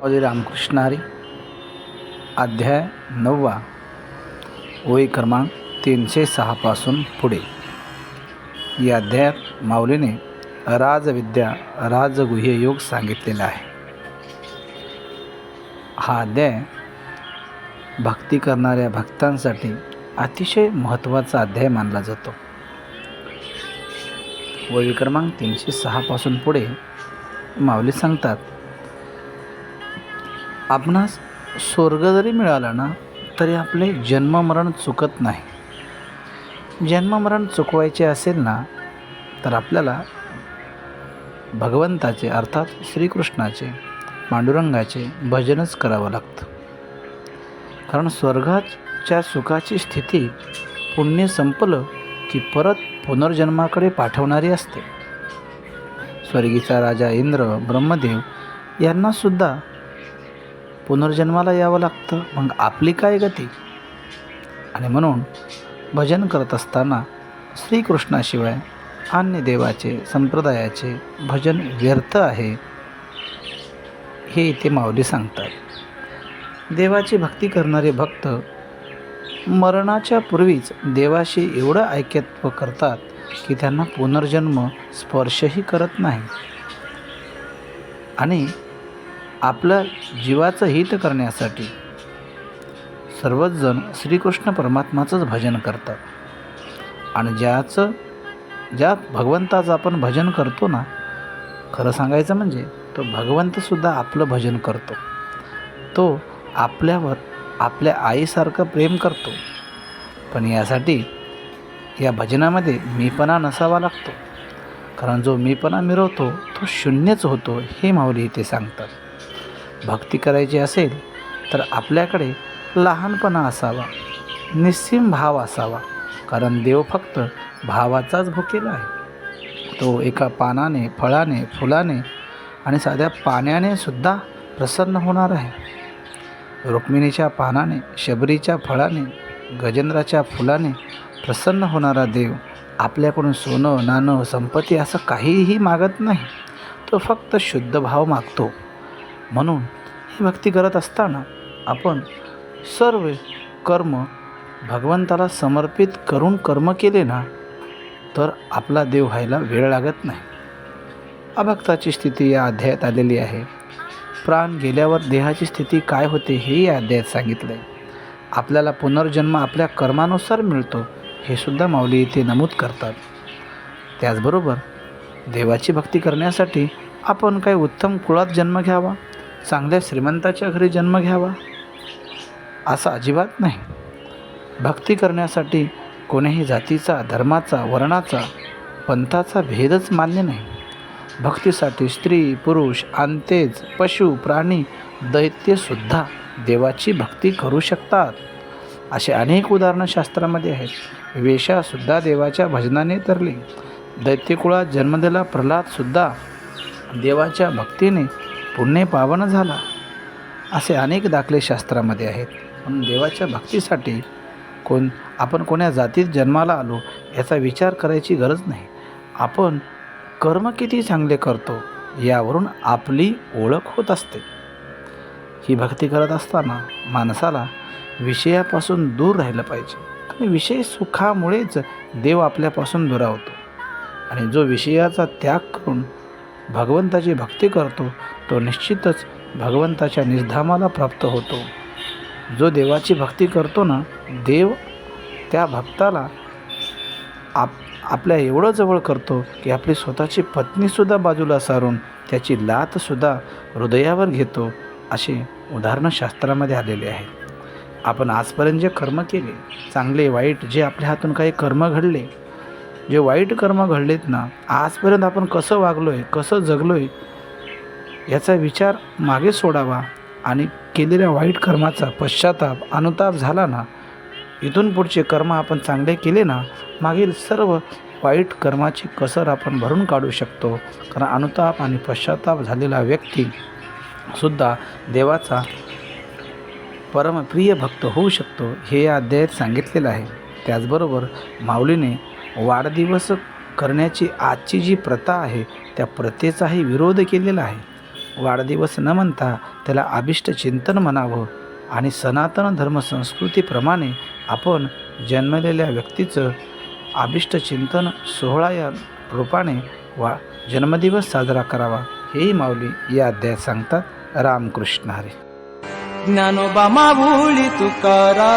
माऊली रामकृष्ण हरी अध्याय नववा वय क्रमांक तीनशे सहापासून पुढे. या अध्यायात माऊलीने राजविद्या राजगुह्य योग सांगितलेला आहे. हा अध्याय भक्ती करणाऱ्या भक्तांसाठी अतिशय महत्त्वाचा अध्याय मानला जातो. वय क्रमांक तीनशे सहापासून पुढे माऊली सांगतात आपणास स्वर्ग जरी मिळाला ना तरी आपले जन्ममरण चुकत नाही. जन्ममरण चुकवायचे असेल ना तर आपल्याला भगवंताचे अर्थात श्रीकृष्णाचे पांडुरंगाचे भजनच करावं लागतं. कारण स्वर्गाच्या सुखाची स्थिती पुण्य संपलं की परत पुनर्जन्माकडे पाठवणारी असते. स्वर्गीचा राजा इंद्र ब्रह्मदेव यांनासुद्धा पुनर्जन्माला यावं लागतं. मग आपली काय गती? आणि म्हणून भजन करत असताना श्रीकृष्णाशिवाय अन्य देवाचे संप्रदायाचे भजन व्यर्थ आहे हे इथे माऊली सांगतात. देवाची भक्ती करणारे भक्त मरणाच्या पूर्वीच देवाशी एवढं ऐक्यत्व करतात की त्यांना पुनर्जन्म स्पर्शही करत नाही. आणि आपलं जीवाचं हित करण्यासाठी सर्वच जण श्रीकृष्ण परमात्माचंच भजन करतात. आणि ज्याचं ज्या भगवंताचं आपण भजन करतो ना खरं सांगायचं म्हणजे तो भगवंतसुद्धा आपलं भजन करतो. तो आपल्यावर आपल्या आईसारखं प्रेम करतो. पण यासाठी या भजनामध्ये मीपणा नसावा लागतो. कारण जो मीपणा मिरवतो तो शून्यच होतो हे माऊली इथे सांगतात. भक्ती करायची असेल तर आपल्याकडे लहानपणा असावा निस्सीम भाव असावा कारण देव फक्त भावाचाच भुकेला आहे. तो एका पानाने फळाने फुलाने आणि साध्या पाण्याने सुद्धा प्रसन्न होणार आहे. रुक्मिणीच्या पानाने शबरीच्या फळाने गजेंद्राच्या फुलाने प्रसन्न होणारा देव आपल्याकडून सोनं नाणं संपत्ती असं काहीही मागत नाही. तो फक्त शुद्ध भाव मागतो. म्हणून ही भक्ती करत असताना आपण सर्व कर्म भगवंताला समर्पित करून कर्म केले ना तर आपला देव व्हायला वेळ लागत नाही. अभक्ताची स्थिती या अध्यायात आलेली आहे. प्राण गेल्यावर देहाची स्थिती काय होते हेही या अध्यायात सांगितलं आहे आपल्याला पुनर्जन्म आपल्या कर्मानुसार मिळतो हे सुद्धा माऊली इथे नमूद करतात. त्याचबरोबर देवाची भक्ती करण्यासाठी आपण काही उत्तम कुळात जन्म घ्यावा चांगल्या श्रीमंताच्या घरी जन्म घ्यावा? असं अजिबात नाही. भक्ती करण्यासाठी कोणीही जातीचा धर्माचा वर्णाचा पंथाचा भेदच मान्य नाही. भक्तीसाठी स्त्री पुरुष आंतेज पशु प्राणी दैत्यसुद्धा देवाची भक्ती करू शकतात. असे अनेक उदाहरणं शास्त्रामध्ये आहेत वेशासुद्धा देवाच्या भजनाने तरली. दैत्यकुळात जन्मलेला प्रल्हादसुद्धा देवाच्या भक्तीने पुण्य पावन झाला. असे अनेक दाखले शास्त्रामध्ये आहेत. म्हणून देवाच्या भक्तीसाठी कोण आपण कोण्या जातीत जन्माला आलो याचा विचार करायची गरज नाही. आपण कर्म किती चांगले करतो यावरून आपली ओळख होत असते. ही भक्ती करत असताना माणसाला विषयापासून दूर राहिलं पाहिजे. आणि विषय सुखामुळेच देव आपल्यापासून दुरावतो आणि जो विषयाचा त्याग करून भगवंताची भक्ती करतो तो निश्चितच भगवंताच्या निष्धामाला प्राप्त होतो. जो देवाची भक्ती करतो ना देव त्या भक्ताला आप आपल्या एवढं जवळ करतो की आपली स्वतःची पत्नीसुद्धा बाजूला सारून त्याची लातसुद्धा हृदयावर घेतो असे उदाहरणं शास्त्रामध्ये आलेले आहे आपण आजपर्यंत जे कर्म केले चांगले वाईट जे आपल्या हातून काही कर्म घडले जे वाईट कर्म घडलेत ना आजपर्यंत आपण कसं वागलो आहे कसं जगलो आहे याचा विचार मागे सोडावा आणि केलेल्या वाईट कर्माचा पश्चाताप अनुताप झाला ना इथून पुढचे कर्म आपण चांगले केले ना मागील सर्व वाईट कर्माची कसर आपण भरून काढू शकतो. कारण अनुताप आणि पश्चाताप झालेला व्यक्ती सुद्धा देवाचा परमप्रिय भक्त होऊ शकतो हे या अध्यायात सांगितलेलं आहे. त्याचबरोबर माऊलीने वाढदिवस करण्याची आजची जी प्रथा आहे त्या प्रथेचाही विरोध केलेला आहे. वाढदिवस न म्हणता त्याला अभिष्ट चिंतन म्हणावं आणि सनातन धर्मसंस्कृतीप्रमाणे आपण जन्मलेल्या व्यक्तीचं अभिष्ट चिंतन सोहळा या रूपाने वा जन्मदिवस साजरा करावा हेही माऊली या अध्यायात सांगतात. रामकृष्ण हरी. ज्ञानोबा माऊली तुकारा